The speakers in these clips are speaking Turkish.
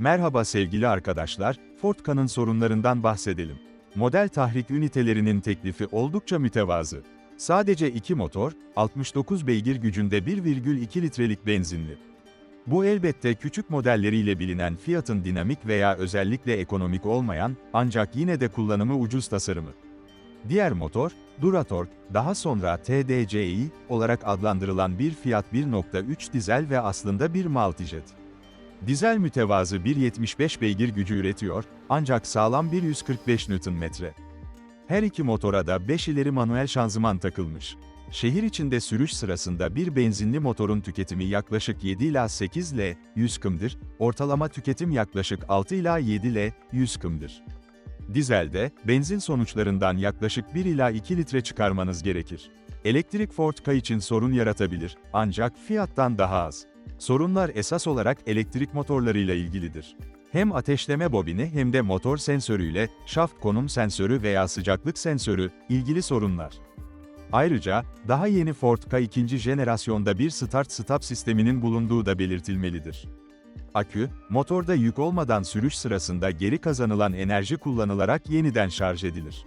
Merhaba sevgili arkadaşlar, Ford Ka'nın sorunlarından bahsedelim. Model tahrik ünitelerinin teklifi oldukça mütevazı. Sadece iki motor, 69 beygir gücünde 1,2 litrelik benzinli. Bu elbette küçük modelleriyle bilinen Fiat'ın dinamik veya özellikle ekonomik olmayan, ancak yine de kullanımı ucuz tasarımı. Diğer motor, Duratorq, daha sonra TDCi olarak adlandırılan bir Fiat 1.3 dizel ve aslında bir multijet. Dizel mütevazı 1.75 beygir gücü üretiyor, ancak sağlam bir 145 Nm. Her iki motora da 5 ileri manuel şanzıman takılmış. Şehir içinde sürüş sırasında bir benzinli motorun tüketimi yaklaşık 7 ila 8 L 100 km'dir, ortalama tüketim yaklaşık 6 ila 7 L 100 km'dir. Dizelde, benzin sonuçlarından yaklaşık 1 ila 2 litre çıkarmanız gerekir. Elektrik Ford Ka için sorun yaratabilir, ancak Fiat'tan daha az. Sorunlar esas olarak elektrik motorlarıyla ilgilidir. Hem ateşleme bobini hem de motor sensörüyle, şaft konum sensörü veya sıcaklık sensörü, ilgili sorunlar. Ayrıca, daha yeni Ford Ka ikinci jenerasyonda bir start-stop sisteminin bulunduğu da belirtilmelidir. Akü, motorda yük olmadan sürüş sırasında geri kazanılan enerji kullanılarak yeniden şarj edilir.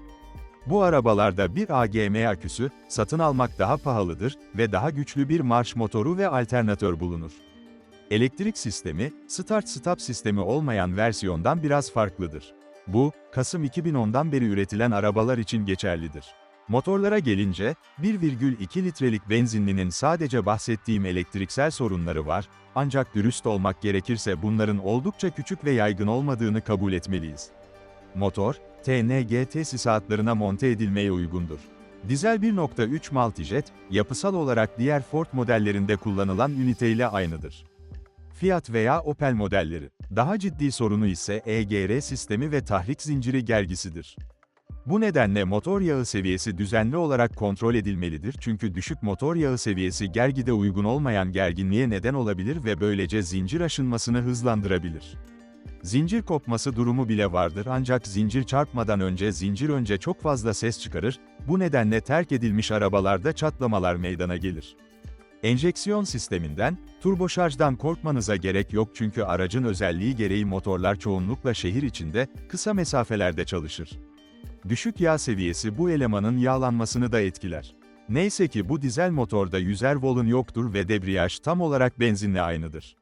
Bu arabalarda bir AGM aküsü, satın almak daha pahalıdır ve daha güçlü bir marş motoru ve alternatör bulunur. Elektrik sistemi, start-stop sistemi olmayan versiyondan biraz farklıdır. Bu, Kasım 2010'dan beri üretilen arabalar için geçerlidir. Motorlara gelince, 1,2 litrelik benzinlinin sadece bahsettiğim elektriksel sorunları var, ancak dürüst olmak gerekirse bunların oldukça küçük ve yaygın olmadığını kabul etmeliyiz. Motor, TNG tesisatlarına monte edilmeye uygundur. Dizel 1.3 multijet, yapısal olarak diğer Ford modellerinde kullanılan üniteyle aynıdır. Fiat veya Opel modelleri. Daha ciddi sorunu ise EGR sistemi ve tahrik zinciri gergisidir. Bu nedenle motor yağı seviyesi düzenli olarak kontrol edilmelidir çünkü düşük motor yağı seviyesi gergide uygun olmayan gerginliğe neden olabilir ve böylece zincir aşınmasını hızlandırabilir. Zincir kopması durumu bile vardır ancak zincir çarpmadan önce zincir önce çok fazla ses çıkarır, bu nedenle terk edilmiş arabalarda çatlamalar meydana gelir. Enjeksiyon sisteminden, turboşarjdan korkmanıza gerek yok çünkü aracın özelliği gereği motorlar çoğunlukla şehir içinde, kısa mesafelerde çalışır. Düşük yağ seviyesi bu elemanın yağlanmasını da etkiler. Neyse ki bu dizel motorda yüzer volun yoktur ve debriyaj tam olarak benzinle aynıdır.